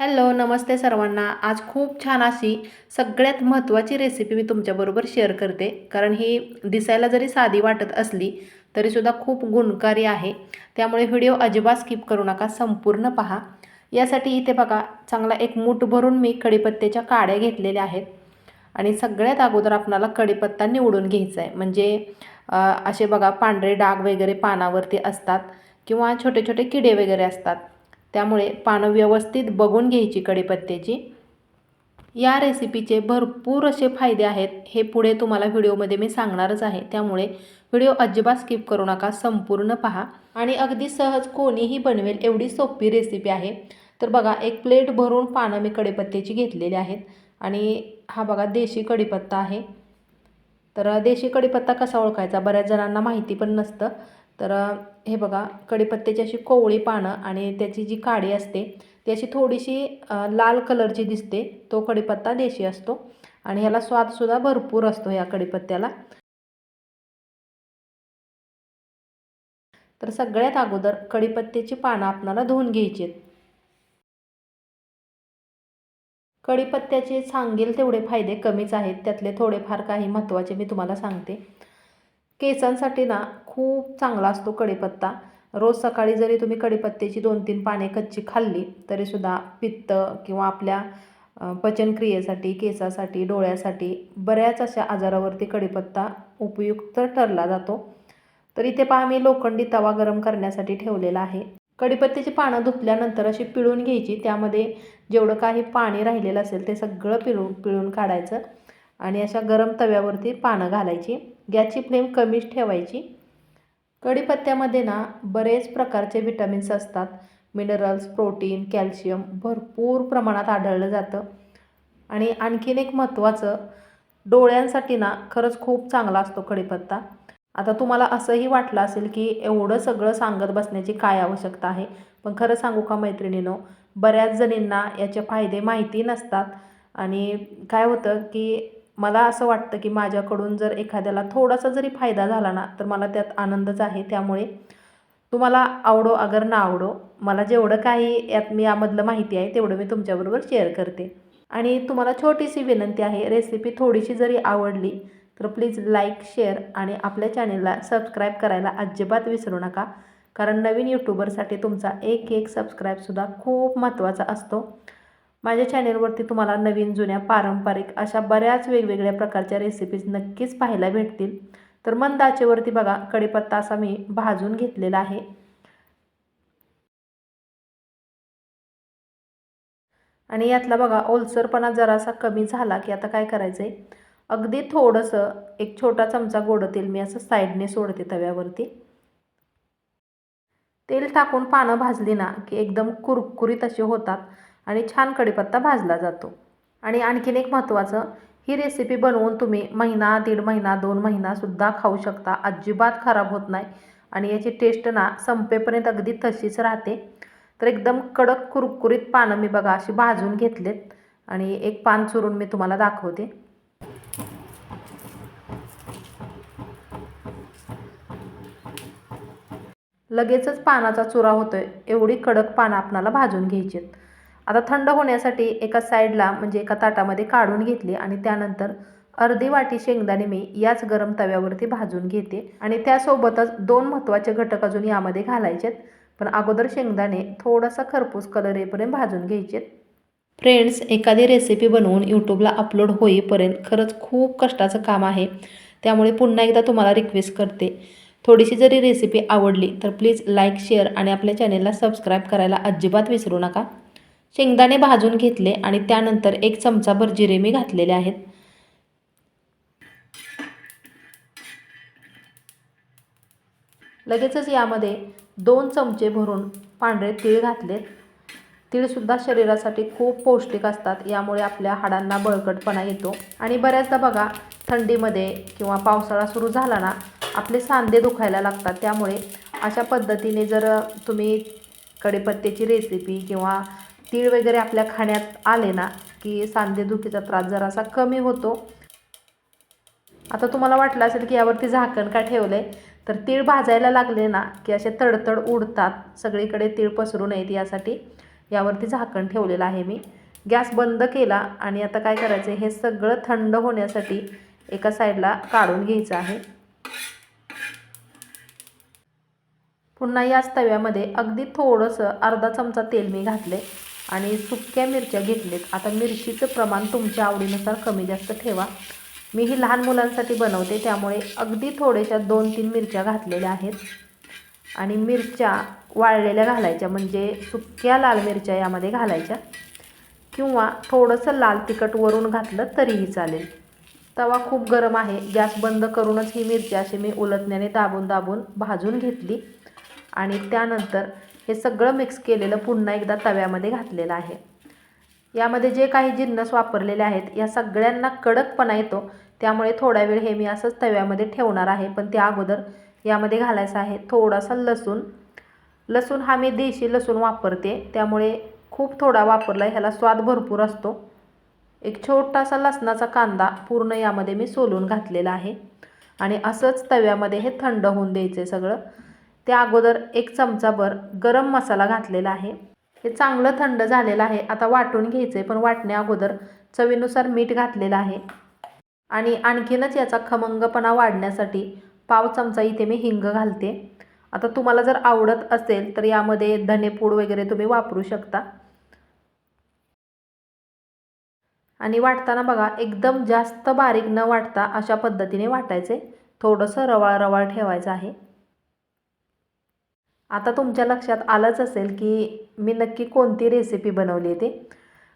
Hello नमस्ते सर्वांना. आज खूप छान अशी सगळ्यात महत्त्वाची रेसिपी मी तुमच्याबरोबर शेअर करते. कारण ही दिसायला जरी साधी वाटत असली तरीसुद्धा खूप गुणकारी आहे. त्यामुळे व्हिडिओ अजिबात स्किप करू नका. संपूर्ण पहा. यासाठी इथे बघा चांगला एक मूठ भरून मी कढीपत्त्याच्या काड्या घेतलेल्या आहेत. आणि सगळ्यात अगोदर आपणाला कढीपत्ता निवडून घ्यायचा आहे म्हणजे असे बघा पांढरे डाग वगैरे पानावरती असतात किंवा छोटे छोटे किडे वगैरे असतात. त्यामुळे पानं व्यवस्थित बघून घ्यायची कढीपत्त्याची. या रेसिपीचे भरपूर असे फायदे आहेत हे पुढे तुम्हाला व्हिडिओमध्ये मी सांगणारच आहे. त्यामुळे व्हिडिओ अजिबात स्किप करू नका संपूर्ण पहा. आणि अगदी सहज कोणीही बनवेल एवढी सोपी रेसिपी आहे. तर बघा एक प्लेट भरून पानं मी कढीपत्त्याची घेतलेली आहेत. आणि हा बघा देशी कढीपत्ता आहे. तर देशी कढीपत्ता कसा ओळखायचा? बऱ्याच जणांना माहिती पण नसतं. तर हे बघा कढीपत्त्याची अशी कोवळी पानं आणि त्याची जी काडी असते ती अशी थोडीशी लाल कलरची दिसते. तो कढीपत्ता देशी असतो आणि ह्याला स्वादसुद्धा भरपूर असतो ह्या कढीपत्त्याला. तर सगळ्यात अगोदर कढीपत्त्याची पानं आपणाला धुवून घ्यायची आहेत. कढीपत्त्याचे सांगेल तेवढे फायदे कमीच आहेत. त्यातले थोडेफार काही महत्त्वाचे मी तुम्हाला सांगते. केसांसाठी ना खूप चांगला असतो कढीपत्ता. रोज सकाळी जरी तुम्ही कढीपत्त्याची दोन तीन पाने कच्ची खाल्ली तरीसुद्धा पित्त किंवा आपल्या पचनक्रियेसाठी केसासाठी डोळ्यासाठी बऱ्याच अशा आजारावरती कढीपत्ता उपयुक्त ठरला जातो. तर इथे पहा मी लोखंडी तवा गरम करण्यासाठी ठेवलेला आहे. कढीपत्त्याची पानं धुतल्यानंतर अशी पिळून घ्यायची त्यामध्ये जेवढं काही पाणी राहिलेलं असेल ते सगळं पिळून पिळून काढायचं आणि अशा गरम तव्यावरती पानं घालायची. गॅसची फ्लेम कमीच ठेवायची. कढीपत्त्यामध्ये ना बरेच प्रकारचे विटॅमिन्स असतात. मिनरल्स प्रोटीन कॅल्शियम भरपूर प्रमाणात आढळलं जातं. आणि आणखीन एक महत्त्वाचं डोळ्यांसाठी ना खरंच खूप चांगला असतो कढीपत्ता. आता तुम्हाला असंही वाटलं असेल की एवढं सगळं सांगत बसण्याची काय आवश्यकता आहे? पण खरं सांगू का मैत्रिणीनो बऱ्याच जणींना याचे फायदे माहिती नसतात. आणि काय होतं की मला असं वाटतं की माझ्याकडून जर एखाद्याला थोडासा जरी फायदा झाला ना तर मला त्यात आनंदच आहे. त्यामुळे तुम्हाला आवडो अगर ना आवडो मला जेवढं काही यात मी यामधलं माहिती आहे तेवढं मी तुमच्याबरोबर शेअर करते. आणि तुम्हाला छोटीशी विनंती आहे रेसिपी थोडीशी जरी आवडली तर प्लीज लाईक शेअर आणि आपल्या चॅनेलला सबस्क्राईब करायला अजिबात विसरू नका. कारण नवीन यूट्यूबरसाठी तुमचा एक एक सबस्क्राईबसुद्धा खूप महत्त्वाचा असतो. माझ्या चॅनेलवरती तुम्हाला नवीन जुन्या पारंपरिक अशा बऱ्याच वेगवेगळ्या प्रकारच्या रेसिपीज नक्कीच पाहायला भेटतील. तर मंद आचेवरती बघा कढीपत्ता असा मी भाजून घेतलेला आहे. आणि यातला बघा ओलसरपणा जरासा कमी झाला की आता काय करायचं आहे अगदी थोडंसं एक छोटा चमचा गोडं तेल मी असं साईडने सोडते तव्यावरती. तेल टाकून पानं भाजली ना की एकदम कुरकुरीत असे होतात. आणि छान कढीपत्ता भाजला जातो. आणि आणखीन एक महत्त्वाचं ही रेसिपी बनवून तुम्ही महिना दीड महिना दोन महिनासुद्धा खाऊ शकता. अजिबात खराब होत नाही. आणि याची टेस्ट ना संपेपर्यंत अगदी तशीच राहते. तर एकदम कडक कुरकुरीत पानं मी बघा अशी भाजून घेतलेत. आणि एक पान चुरून मी तुम्हाला दाखवते. लगेचच पानाचा चुरा होतोय. एवढी कडक पानं आपणाला भाजून घ्यायची आहेत आता थंड होण्यासाठी एका साईडला म्हणजे एका ताटामध्ये काढून घेतली आणि त्यानंतर अर्धी वाटी शेंगदाणे मी याच गरम तव्यावरती भाजून घेते. आणि त्यासोबतच दोन महत्त्वाचे घटक अजून यामध्ये घालायचे आहेत पण अगोदर शेंगदाणे थोडासा खरपूस कलर येईपर्यंत भाजून घ्यायचे फ्रेंड्स एखादी रेसिपी बनवून यूट्यूबला अपलोड होईपर्यंत खरंच खूप कष्टाचं काम आहे. त्यामुळे पुन्हा एकदा तुम्हाला रिक्वेस्ट करते. थोडीशी जरी रेसिपी आवडली तर प्लीज लाईक शेअर आणि आपल्या चॅनेलला सबस्क्राईब करायला अजिबात विसरू नका. शेंगदाणे भाजून घेतले आणि त्यानंतर एक चमचाभर जिरे मी घातलेले आहेत. लगेचच यामध्ये दोन चमचे भरून पांढरे तीळ घातलेत. तीळसुद्धा शरीरासाठी खूप पौष्टिक असतात यामुळे आपल्या हाडांना बळकटपणा येतो. आणि बऱ्याचदा बघा थंडीमध्ये किंवा पावसाळा सुरू झाला ना आपले सांधे दुखायला लागतात. त्यामुळे अशा पद्धतीने जर तुम्ही कढीपत्त्याची रेसिपी किंवा तीळ वगैरे आपल्या खाण्यात आले ना की सांधेदुखीचा त्रास जरासा कमी होतो. आता तुम्हाला वाटलं असेल की यावरती झाकण का ठेवलं आहे तर तीळ भाजायला लागले ना की असे तडतड उडतात सगळीकडे तीळ पसरू नयेत यासाठी यावरती झाकण ठेवलेलं आहे मी. गॅस बंद केला आणि आता काय करायचं आहे हे सगळं थंड होण्यासाठी एका साईडला काढून घ्यायचं आहे. पुन्हा याच तव्यामध्ये अगदी थोडंसं अर्धा चमचा तेल मी घातले आणि सुक्या मिरच्या घेतलेत. आता मिरचीचं प्रमाण तुमच्या आवडीनुसार कमी जास्त ठेवा. मी ही लहान मुलांसाठी बनवते त्यामुळे अगदी थोड्याशा दोन तीन मिरच्या घातलेल्या आहेत. आणि मिरच्या वाळलेल्या घालायच्या म्हणजे सुक्या लाल मिरच्या यामध्ये घालायच्या. किंवा थोडंसं लाल तिखट वरून घातलं तरीही चालेल. तवा खूप गरम आहे. गॅस बंद करूनच ही मिरची अशी मी उलटण्याने दाबून दाबून भाजून घेतली. आणि त्यानंतर हे सगळं मिक्स केलेलं पुन्हा एकदा तव्यामध्ये घातलेलं आहे. यामध्ये जे काही जिन्नस वापरलेले आहेत या सगळ्यांना कडकपणा येतो. त्यामुळे थोडा वेळ हे मी असंच तव्यामध्ये ठेवणार आहे. पण त्या अगोदर यामध्ये घालायचं आहे थोडासा लसूण. लसूण हा मी देशी लसूण वापरते. त्यामुळे खूप थोडा वापरला ह्याला स्वाद भरपूर असतो. एक छोटासा लसणाचा कांदा पूर्ण यामध्ये मी सोलून घातलेला आहे. आणि असंच तव्यामध्ये हे थंड होऊन द्यायचं आहे सगळं. त्या अगोदर एक चमचाभर गरम मसाला घातलेला आहे. हे चांगलं थंड झालेलं आहे. आता वाटून घ्यायचं आहे पण वाटण्या अगोदर चवीनुसार मीठ घातलेलं आहे. आणि आणखीनच याचा खमंगपणा वाढण्यासाठी पाव चमचा इथे मी हिंग घालते. आता तुम्हाला जर आवडत असेल तर यामध्ये धनेपूड वगैरे तुम्ही वापरू शकता. आणि वाटताना बघा एकदम जास्त बारीक न वाटता अशा पद्धतीने वाटायचे. थोडंसं रवाळ रवाळ ठेवायचं आहे. आता तुमच्या लक्षात आलंच असेल की मी नक्की कोणती रेसिपी बनवली आहे ते.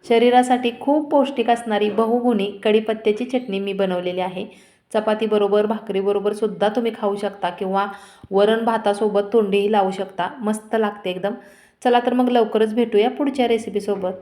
शरीरासाठी खूप पौष्टिक असणारी बहुगुणी कढीपत्त्याची चटणी मी बनवलेली आहे. चपातीबरोबर भाकरीबरोबर सुद्धा तुम्ही खाऊ शकता किंवा वरण भातासोबत तोंडीही लावू शकता. मस्त लागते एकदम. चला तर मग लवकरच भेटूया पुढच्या रेसिपीसोबत